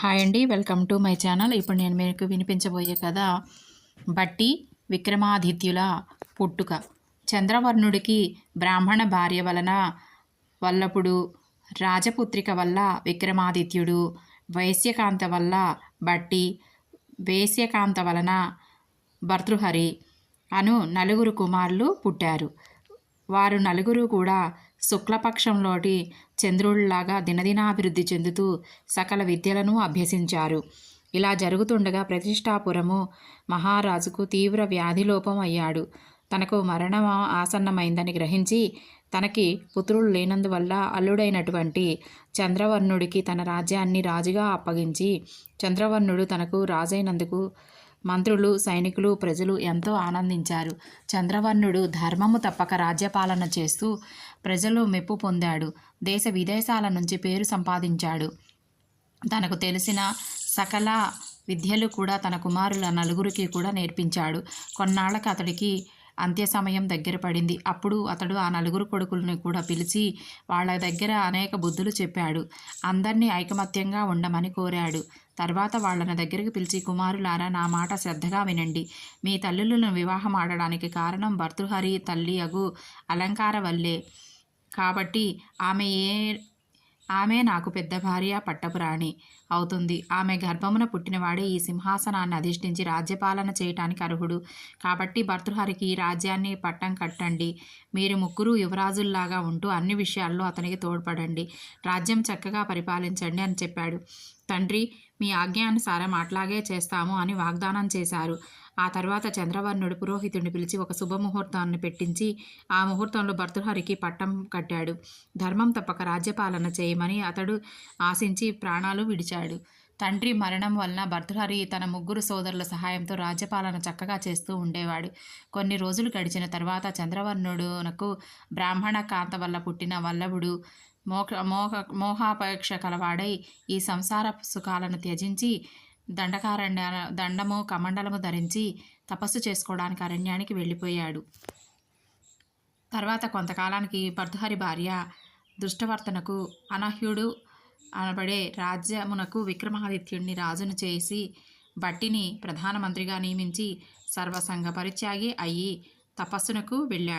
Hi అండి welcome to my channel. ఇప్పుడు నేను మీకు వినిపించబోయే కథ బట్టి విక్రమాదిత్యుల పుట్టుక. చంద్రవర్ణుడికి బ్రాహ్మణ భార్య వలన వల్లపుడు రాజపుత్రిక వల్ల విక్రమాదిత్యుడు వైశ్యకాంత వల్ల బట్టి వేశ్యకాంత వలన భర్తృహరి అను నలుగురు కుమారులు పుట్టారు. వారు నలుగురు కూడా శుక్లపక్షంలోటి చంద్రుడిలాగా దినదినాభివృద్ధి చెందుతూ సకల విద్యలను అభ్యసించారు. ఇలా జరుగుతుండగా ప్రతిష్టాపురము మహారాజుకు తీవ్ర వ్యాధిలోపం అయ్యాడు. తనకు మరణం ఆసన్నమైందని గ్రహించి తనకి పుత్రులు లేనందువల్ల అల్లుడైనటువంటి చంద్రవర్ణుడికి తన రాజ్యాన్ని రాజుగా అప్పగించి చంద్రవర్ణుడు తనకు రాజైనందుకు మంత్రులు సైనికులు ప్రజలు ఎంతో ఆనందించారు. చంద్రవర్ణుడు ధర్మము తప్పక రాజ్యపాలన చేస్తూ ప్రజలు మెప్పు పొందాడు. దేశ విదేశాల నుంచి పేరు సంపాదించాడు. తనకు తెలిసిన సకల విద్యలు కూడా తన కుమారుల నలుగురికి కూడా నేర్పించాడు. కొన్నాళ్ళకు అతడికి అంత్య సమయం దగ్గర పడింది. అప్పుడు అతడు ఆ నలుగురు కొడుకులను కూడా పిలిచి వాళ్ళ దగ్గర అనేక బుద్ధులు చెప్పాడు. అందరినీ ఐకమత్యంగా ఉండమని కోరాడు. తర్వాత వాళ్ళని దగ్గరికి పిలిచి కుమారులారా నా మాట శ్రద్ధగా వినండి. మీ తల్లులను వివాహం ఆడడానికి కారణం భర్తృహరి తల్లి అగు అలంకార వల్లే. కాబట్టి ఆమె ఏ ఆమె నాకు పెద్ద భార్య పట్టపురాణి అవుతుంది. ఆమె గర్భమున పుట్టినవాడే ఈ సింహాసనాన్ని అధిష్ఠించి రాజ్యపాలన చేయటానికి అర్హుడు. కాబట్టి భర్తృహరికి ఈ రాజ్యాన్ని పట్టం కట్టండి. మీరు ముగ్గురు యువరాజుల్లాగా ఉంటూ అన్ని విషయాల్లో అతనికి తోడ్పడండి. రాజ్యం చక్కగా పరిపాలించండి అని చెప్పాడు. తండ్రి మీ ఆజ్ఞానుసారం అట్లాగే చేస్తాము అని వాగ్దానం చేశారు. ఆ తర్వాత చంద్రవర్ణుడు పురోహితుడిని పిలిచి ఒక శుభముహూర్తాన్ని పెట్టించి ఆ ముహూర్తంలో భర్తృహరికి పట్టం కట్టాడు. ధర్మం తప్పక రాజ్యపాలన చేయమని అతడు ఆశించి ప్రాణాలు విడిచాడు. తండ్రి మరణం వలన భర్తృహరి తన ముగ్గురు సోదరుల సహాయంతో రాజ్యపాలన చక్కగా చేస్తూ ఉండేవాడు. కొన్ని రోజులు గడిచిన తర్వాత చంద్రవర్ణుడునకు బ్రాహ్మణ కాంత వల్ల పుట్టిన వల్లభుడు మోహ మోహ మోహాపేక్ష కలవాడై ఈ సంసార సుఖాలను త్యజించి దండకారణ్య దండము కమండలము ధరించి తపస్సు చేసుకోవడానికి అరణ్యానికి వెళ్ళిపోయాడు. తర్వాత కొంతకాలానికి భర్తహరి భార్య దుష్టవర్తనకు అనహ్యుడు అనబడే రాజ్యమునకు విక్రమాదిత్యుడిని రాజును చేసి బట్టిని ప్రధానమంత్రిగా నియమించి సర్వసంగ పరిత్యాగి అయ్యి తపస్సునకు వెళ్ళాడు.